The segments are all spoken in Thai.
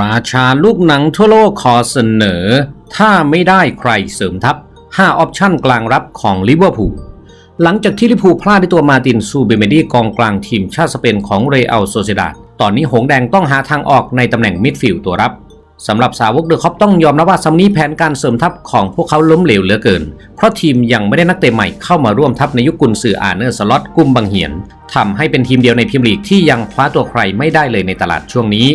ราชาลูกหนังทั่วโลกขอเสนอ ถ้าไม่ได้ใครเสริมทัพ 5 ออปชั่นกลางรับของลิเวอร์พูลหลังจากที่ลิเวอร์พูลพลาดในตัวมาตินซูเบเมดีกองกลางทีมชาติสเปนของเรอัลโซเซดาดตอนนี้หงแดงต้องหาทางออกในตำแหน่งมิดฟิลด์ตัวรับสำหรับสาวกเดอะคอปต้องยอมรับว่าซัมนี้แผนการเสริมทัพของพวกเขาล้มเหลวเหลือเกิน เพราะทีมยังไม่ได้นักเตะใหม่เข้ามาร่วมทัพในยุคกุนซืออาเนอร์สล็อตกุมบังเหียนทำให้เป็นทีมเดียวในพรีเมียร์ลีกที่ยังคว้าตัวใครไม่ได้เลยในตลาดช่วงนี้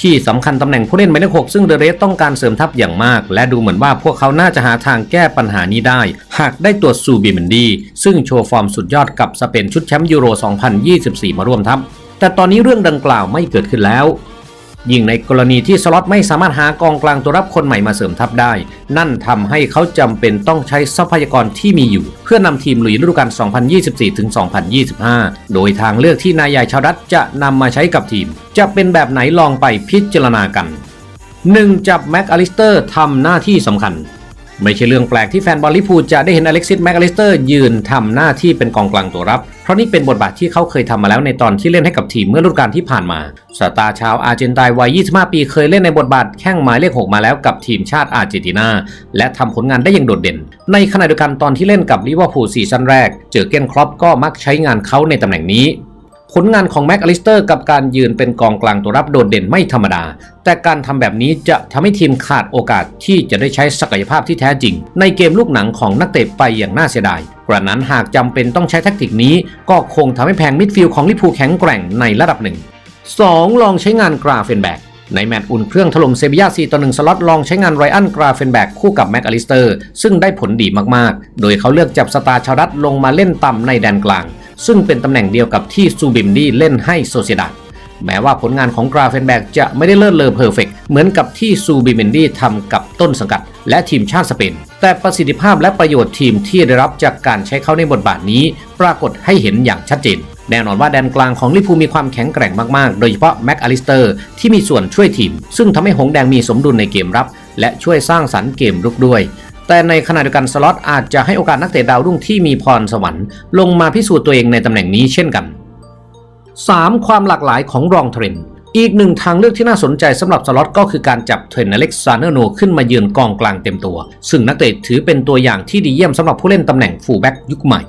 ที่สำคัญตำแหน่งผู้เล่นหมายเลขหกซึ่งเดอะเรสต้องการเสริมทัพอย่างมาก และดูเหมือนว่าพวกเขาน่าจะหาทางแก้ปัญหานี้ได้ หากได้ตัวซูบิมันดี ซึ่งโชว์ฟอร์มสุดยอดกับสเปนชุดแชมป์ยูโร 2024 มาร่วมทัพแต่ตอนนี้เรื่องดังกล่าวไม่เกิดขึ้นแล้ว ยิ่งในกรณีที่สล็อตไม่สามารถหากองกลางตัวรับคนใหม่มาเสริมทัพได้ นั่นทำให้เขาจำเป็นต้องใช้ทรัพยากรที่มีอยู่ เพื่อนำทีมลุยฤดูกาล 2024-2025 โดยทางเลือกที่นายใหญ่ชาวดัตจะนำมาใช้กับทีม จะเป็นแบบไหนลองไปพิจารณากัน 1. จับแม็กอลิสเตอร์ทำหน้าที่สำคัญ ไม่ใช่เรื่องแปลกที่แฟนบอลลิพูจะได้เห็นอเล็กซิสแมกอลิสเตอร์ยืนทำหน้าที่เป็นกองกลางตัวรับ เพราะนี่เป็นบทบาทที่เขาเคยทำมาแล้วในตอนที่เล่นให้กับทีมเมื่อฤดูกาลที่ผ่านมาสตาร์ชาวอาร์เจนตินวัย 25 ปีเคยเล่นในบทบาทแข้งหมายเลข 6 มาแล้วกับทีมชาติอาร์เจนตินา และทำผลงานได้อย่างโดดเด่น ในขณะเดียวกันตอนที่เล่นกับลิเวอร์พูลซีซั่นแรก เจอเกนครอปก็มักใช้งานเขาในตำแหน่งนี้ ผลงานของแม็กอลิสเตอร์กับการยืนเป็นกองกลางตัวรับโดดเด่นไม่ธรรมดา แต่การทำแบบนี้จะทำให้ทีมขาดโอกาสที่จะได้ใช้ศักยภาพที่แท้จริง ในเกมลูกหนังของนักเตะไปอย่างน่าเสียดายกระนั้นหากจำเป็นต้องใช้แทคติกนี้ ก็คงทำให้แผงมิดฟิลด์ของลิพูแข็งแกร่งในระดับหนึ่ง 2. ลองใช้งานกราเฟนแบกในแมตช์อุ่นเครื่องถล่มเซบียา4ต่อ1สล็อตลองใช้งานไรอันกราเฟนแบกคู่กับแม็กอลิสเตอร์ ซึ่งได้ผลดีมากๆ โดยเขาเลือกจับสตาร์ชาวดัตลงมาเล่นต่ำในแดนกลาง ซึ่งเป็นตำแหน่งเดียวกับที่ซูบิมดีเล่นให้โซเซดาดแม้ว่าผลงานของกราเฟนแบกจะไม่ได้เลิศเลอเพอร์เฟกเหมือนกับที่ซูบิเมนดีทำกับต้นสังกัด และทีมชาติสเปน แต่ประสิทธิภาพและประโยชน์ทีมที่ได้รับจากการใช้เขาในบทบาทนี้ ปรากฏให้เห็นอย่างชัดเจน แน่นอนว่าแดนกลางของลิพูมีความแข็งแกร่งมากๆ โดยเฉพาะแม็กอลิสเตอร์ที่มีส่วนช่วยทีม ซึ่งทำให้หงแดงมีสมดุลในเกมรับ และช่วยสร้างสรรค์เกมรุกด้วย แต่ในขณะเดียวกันสล็อตอาจจะให้โอกาสนักเตะดาวรุ่งที่มีพรสวรรค์ลงมาพิสูจน์ตัวเองในตำแหน่งนี้เช่นกัน 3. ความหลากหลายของรองเทรนด์อีกหนึ่งทางเลือกที่น่าสนใจสำหรับสล็อตก็คือการจับเทรนอเล็กซานเนอร์โนขึ้นมายืนกองกลางเต็มตัว ซึ่งนักเตะถือเป็นตัวอย่างที่ดีเยี่ยมสำหรับผู้เล่นตำแหน่งฟูลแบ็กยุคใหม่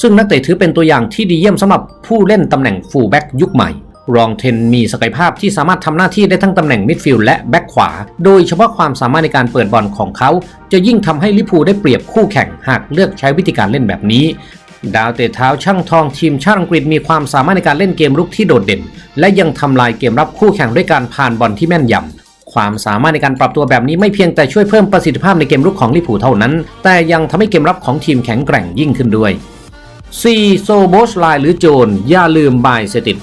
ซึ่งนักเตะถือเป็นตัวอย่างที่ดีเยี่ยมสำหรับผู้เล่นตำแหน่งฟูลแบ็กยุคใหม่ รองเทนมีศักยภาพที่สามารถทำหน้าที่ได้ทั้งตำแหน่งมิดฟิลด์และแบ็กขวา โดยเฉพาะความสามารถในการเปิดบอลของเขา จะยิ่งทำให้ลิพูได้เปรียบคู่แข่งหากเลือกใช้วิธีการเล่นแบบนี้ ดาวเตะเท้าช่างทองทีมชาติอังกฤษมีความสามารถในการเล่นเกมรุกที่โดดเด่น และยังทำลายเกมรับคู่แข่งด้วยการผ่านบอลที่แม่นยำความสามารถในการปรับตัวแบบนี้ไม่เพียงแต่ช่วยเพิ่มประสิทธิภาพในเกมรุกของลิเวอร์พูเท่านั้น แต่ยังทำให้เกมรับของทีมแข็งแกร่งยิ่งขึ้นด้วย 4. โซโบสไลหรือโจน อย่าลืมบายเซติด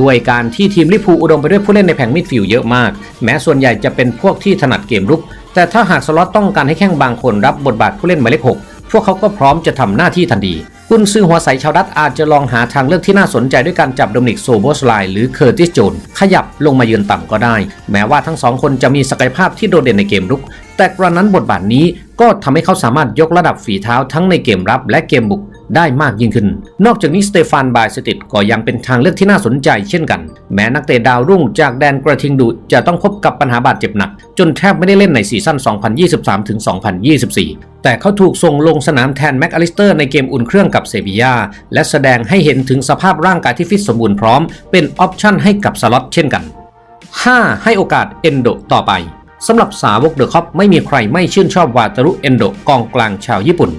ด้วยการที่ทีมลิพูอุดมไปด้วยผู้เล่นในแผงมิดฟิลด์เยอะมาก แม้ส่วนใหญ่จะเป็นพวกที่ถนัดเกมรุก แต่ถ้าหากสล็อตต้องการให้แข้งบางคนรับบทบาทผู้เล่นหมายเลขหกพวกเขาก็พร้อมจะทำหน้าที่ทันทีกุนซือหัวใสชาวดัตอาจจะลองหาทางเลือกที่น่าสนใจด้วยการจับโดมินิกโซโบสไลหรือเคอร์ติสโจนขยับลงมายืนต่ำก็ได้ แม้ว่าทั้งสองคนจะมีศักยภาพที่โดดเด่นในเกมรุก แต่กระนั้นบทบาทนี้ก็ทำให้เขาสามารถยกระดับฝีเท้าทั้งในเกมรับและเกมบุก ได้มากยิ่งขึ้น นอกจากนี้สเตฟานบายสติดก็ยังเป็นทางเลือกที่น่าสนใจเช่นกัน แม้นักเตะดาวรุ่งจากแดนกระทิงดุจะต้องพบกับปัญหาบาดเจ็บหนัก จนแทบไม่ได้เล่นในซีซั่น 2023-2024 แต่เขาถูกส่งลงสนามแทนแม็กอลิสเตอร์ในเกมอุ่นเครื่องกับเซบียาและแสดงให้เห็นถึงสภาพร่างกายที่ฟิตสมบูรณ์พร้อม เป็นออปชั่นให้กับสล็อตเช่นกัน 5. ให้โอกาสเอนโดต่อไปสำหรับสาวกเดอะคอปไม่มีใครไม่ชื่นชอบวาตารุเอนโดกองกลางชาวญี่ปุ่น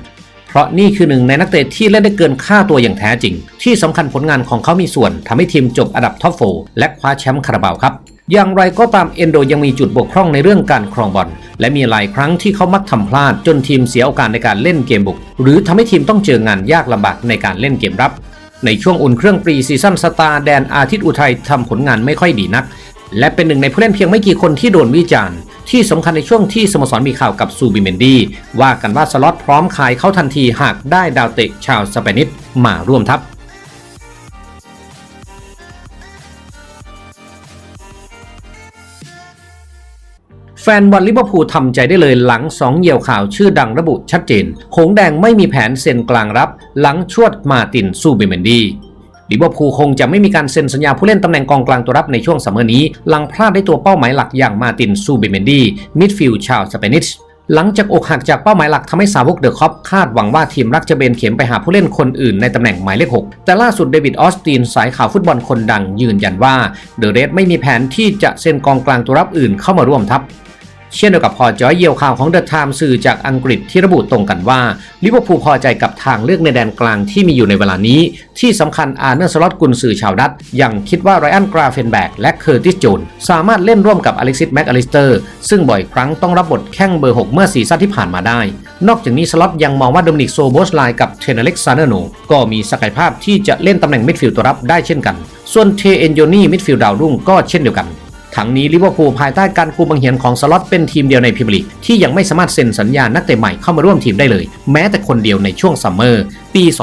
เพราะนี่คือหนึ่งในนักเตะที่เล่นได้เกินค่าตัวอย่างแท้จริง ที่สำคัญผลงานของเขามีส่วนทำให้ทีมจบอันดับท็อปโฟและคว้าแชมป์คาราบาวครับอย่างไรก็ตามเอนโดยังมีจุดบกพร่องในเรื่องการครองบอลและมีหลายครั้งที่เขามักทำพลาดจนทีมเสียโอกาสในการเล่นเกมบุก หรือทำให้ทีมต้องเจองานยากลำบากในการเล่นเกมรับ ในช่วงอุ่นเครื่องปรีซีซั่นสตาร์แดนอาทิตย์อุทัยทำผลงานไม่ค่อยดีนัก และเป็นหนึ่งในผู้เล่นเพียงไม่กี่คนที่โดนวิจารณ์ ที่สำคัญในช่วงที่สโมสรมีข่าวกับซูบิเมนดีว่ากันว่าสล็อตพร้อมขายเขาทันทีหากได้ดาวเตะชาวสเปนิสมาร่วมทัพแฟนบอลลิเวอร์พูลทำใจได้เลยหลังสองเหยี่ยวข่าวชื่อดังระบุชัดเจน หงแดงไม่มีแผนเซ็นกลางรับ หลังชวดมาตินซูบิเมนดี ลิเวอร์พูลคงจะไม่มีการเซ็นสัญญาผู้เล่นตำแหน่งกองกลางตัวรับในช่วงซัมเมอร์นี้ หลังพลาดได้ตัวเป้าหมายหลักอย่างมาตินซูบิเมนดีมิดฟิลด์ชาวสเปนิชหลังจากอกหักจากเป้าหมายหลักทำให้สาวกเดอะคอปคาดหวังว่าทีมรักจะเบนเข็มไปหาผู้เล่นคนอื่นในตำแหน่งหมายเลข 6 แต่ล่าสุดเดวิดออสตินสายข่าวฟุตบอลคนดังยืนยันว่าเดอะเรดไม่มีแผนที่จะเซ็นกองกลางตัวรับอื่นเข้ามาร่วมทัพ เช่นเดียวกับพอจอยเยียวข่าวของเดอะไทม์สื่อจากอังกฤษที่ระบุตรงกันว่าลิเวอร์พูลพอใจกับทางเลือกในแดนกลางที่มีอยู่ในเวลานี้ ที่สำคัญอาร์เนอร์สล็อตกุนสื่อชาวดัตยังคิดว่าไรอันกราเฟนแบกและเคอร์ติสโจนสามารถเล่นร่วมกับอเล็กซิสแม็กอลิสเตอร์ซึ่งบ่อยครั้งต้องรับบทแข้งเบอร์ 6 เมื่อซีซั่นที่ผ่านมาได้ นอกจากนี้สล็อตยังมองว่าโดมินิกโซโบสไลกับเทนเล็กซานเนอร์โนก็มีศักยภาพที่จะเล่นตำแหน่งมิดฟิลด์ตัวรับได้เช่นกัน ส่วนเทเอนโยนี่มิดฟิลด์ดาวรุ่งก็เช่นเดียวกัน ทั้งนี้ลิเวอร์พูลภายใต้การคุมบังเหียนของสล็อตเป็นทีมเดียวในพรีเมียร์ลีกที่ยังไม่สามารถเซ็นสัญญานักเตะใหม่เข้ามาร่วมทีมได้เลย แม้แต่คนเดียวในช่วงซัมเมอร์ปี 2024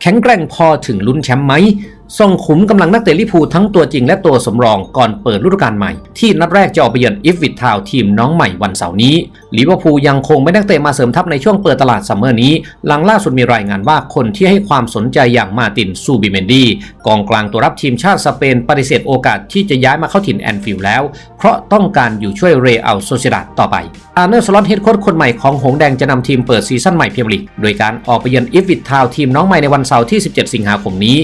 แข็งแกร่งพอถึงลุ้นแชมป์ไหม ส่งขุมกำลังนักเตะลิพูทั้งตัวจริงและตัวสำรองก่อนเปิดฤดูกาลใหม่ ที่นัดแรกจะออกไปเยือนอิฟวิททาวทีมน้องใหม่วันเสาร์นี้ลิเวอร์พูลยังคงไม่นักเตะมาเสริมทัพในช่วงเปิดตลาดซัมเมอร์นี้ หลังล่าสุดมีรายงานว่าคนที่ให้ความสนใจอย่างมาตินซูบิเมนดีกองกลางตัวรับทีมชาติสเปนปฏิเสธโอกาสที่จะย้ายมาเข้าถิ่นแอนฟิลด์แล้ว เพราะต้องการอยู่ช่วยเรอัลโซเซดาดต่อไปอาร์เนอร์สล็อตเฮดโค้ชคนใหม่ของหงแดงจะนำทีมเปิดซีซั่นใหม่เมียร์ลีกโดยการออกไปเยือนอิฟวิททาวทีมน้องใหม่ในวันเสาร์ที่ 17 สิงหาคมนี้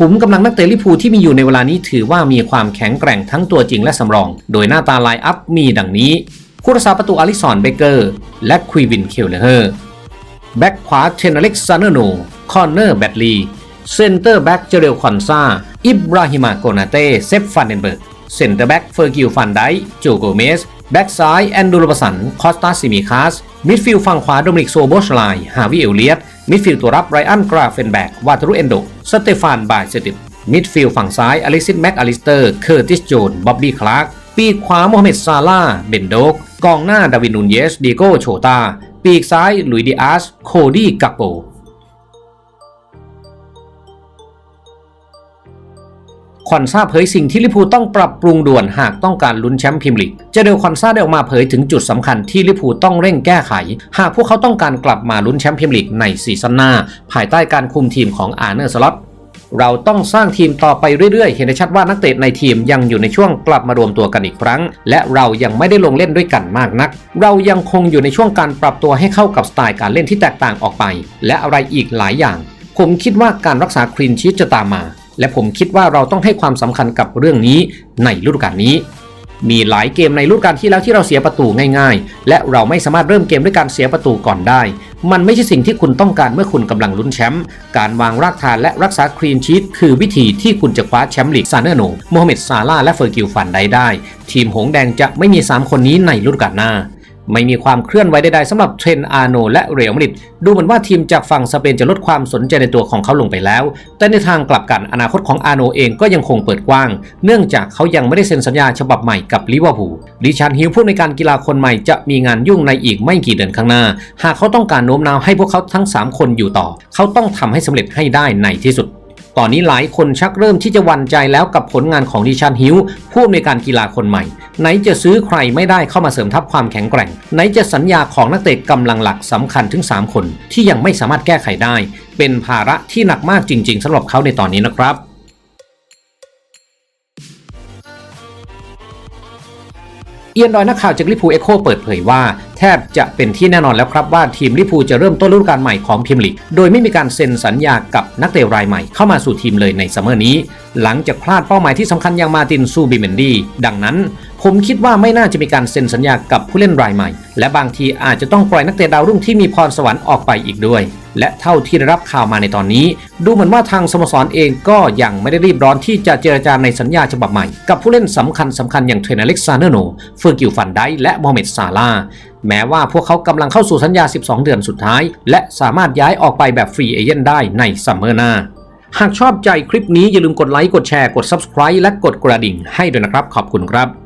ขุมกำลังนักเตะลิพูที่มีอยู่ในเวลานี้ถือว่ามีความแข็งแกร่งทั้งตัวจริงและสำรอง โดยหน้าตาไลน์อัพมีดังนี้คู่รักษาประตูอลิสันเบเกอร์ และควีวินเคลเลอร์แบ็กขวาเทนอเล็กซานเนอร์โนคอนเนอร์แบดลีเซนเตอร์แบ็กเจเรลคอนซาอิบราฮิมาโกนาเต้เซฟฟานเดนเบิร์ก เซนเตอร์แบ็กเฟอร์กิลฟันไดโจโกเมส แบ็กซ้ายแอนดูโรบสัน คอสตาซิมิคาส มิดฟิลด์ฝั่งขวาโดมินิกโซโบชไลฮาวิเอลเลียต มิดฟิลด์ตัวรับไรอันกราเฟนแบก วาตารุเอนโด สเตฟานบายเซติดมิดฟิลด์ฝั่งซ้ายอล็กซิสแม็กอลิสเตอร์ เคอร์ติสโจน บ๊อบบี้คลาร์ก ปีกขวาโมฮัมเหม็ดซาลาเบนโดก กองหน้าดาวินนูนเยส ดิโกโชตา ปีกซ้ายลุยดิอาส โคดี้กักโป คอนซาเผยสิ่งที่ลิพูต้องปรับปรุงด่วนหากต้องการลุ้นแชมป์พรีเมียร์ลีก เจเดลคอนซาได้ออกมาเผยถึงจุดสำคัญที่ลิพูต้องเร่งแก้ไข หากพวกเขาต้องการกลับมาลุ้นแชมป์พรีเมียร์ลีกในซีซั่นหน้า ภายใต้การคุมทีมของอาร์เนอร์สล็อตเราต้องสร้างทีมต่อไปเรื่อยๆ เห็นได้ชัดว่านักเตะในทีมยังอยู่ในช่วงกลับมารวมตัวกันอีกครั้ง และเรายังไม่ได้ลงเล่นด้วยกันมากนัก เรายังคงอยู่ในช่วงการปรับตัวให้เข้ากับสไตล์การเล่นที่แตกต่างออกไป และอะไรอีกหลายอย่าง ผมคิดว่าการรักษาคลีนชีตจะตามมา และผมคิดว่าเราต้องให้ความสำคัญกับเรื่องนี้ในฤดูกาลนี้ มีหลายเกมในฤดูกาลที่แล้วที่เราเสียประตูง่าย ๆ และเราไม่สามารถเริ่มเกมด้วยการเสียประตูก่อนได้ มันไม่ใช่สิ่งที่คุณต้องการเมื่อคุณกำลังลุ้นแชมป์การวางรากฐานและรักษาคลีนชีตคือวิธีที่คุณจะคว้าแชมป์ลีกซานเนอร์โนโมฮัมเหม็ดซาลาและเฟอร์กิลฟันได้ได้ ทีมหงแดงจะไม่มี 3 คนนี้ในฤดูกาลหน้า ไม่มีความเคลื่อนไหวใดๆสำหรับเทรนอาร์โนและเรอัลมาดริดดูเหมือนว่าทีมจากฝั่งสเปนจะลดความสนใจในตัวของเขาลงไปแล้ว แต่ในทางกลับกันอนาคตของอาร์โนเองก็ยังคงเปิดกว้าง เนื่องจากเขายังไม่ได้เซ็นสัญญาฉบับใหม่กับลิเวอร์พูลดิชานฮิลผู้ในการกีฬาคนใหม่จะมีงานยุ่งในอีกไม่กี่เดือนข้างหน้า หากเขาต้องการโน้มน้าวให้พวกเขาทั้ง 3 คนอยู่ต่อ เขาต้องทำให้สำเร็จให้ได้ในที่สุด ตอนนี้หลายคนชักเริ่มที่จะหวั่นใจแล้วกับผลงานของดิชันฮิวผู้อำนวยการกีฬาคนใหม่ ไหนจะซื้อใครไม่ได้เข้ามาเสริมทัพความแข็งแกร่ง ไหนจะสัญญาของนักเตะกำลังหลักสำคัญถึง 3 คน ที่ยังไม่สามารถแก้ไขได้ เป็นภาระที่หนักมากจริง ๆสำหรับเขาในตอนนี้นะครับ เอียนดอยนักข่าวจากลิพูเอ็โคเปิดเผยว่า แทบจะเป็นที่แน่นอนแล้วครับว่าทีมลิพูจะเริ่มต้นฤดูกาลใหม่ของพรีเมียร์ลีกโดยไม่มีการเซ็นสัญญากับนักเตะรายใหม่เข้ามาสู่ทีมเลยในซัมเมอร์นี้ หลังจากพลาดเป้าหมายที่สำคัญอย่างมาตินซูบิเมนดี ดังนั้น ผมคิดว่าไม่น่าจะมีการเซ็นสัญญากับผู้เล่นรายใหม่ และบางทีอาจจะต้องปล่อยนักเตะดาวรุ่งที่มีพรสวรรค์ออกไปอีกด้วย และเท่าที่ได้รับข่าวมาในตอนนี้ ดูเหมือนว่าทางสโมสรเองก็ยังไม่ได้รีบร้อนที่จะเจรจาในสัญญาฉบับใหม่ กับผู้เล่นสำคัญสำคัญอย่างเทรนอเล็กซานเดโนเฟอร์กิลฟันไดและโมเมดซาลาแม้ว่าพวกเขากำลังเข้าสู่สัญญา 12 เดือนสุดท้าย และสามารถย้ายออกไปแบบฟรีเอเจนต์ได้ในซัมเมอร์หน้าหากชอบใจคลิปนี้อย่าลืมกดไลค์ กดแชร์ กด Subscribe และกดกระดิ่งให้ด้วยนะครับ ขอบคุณครับ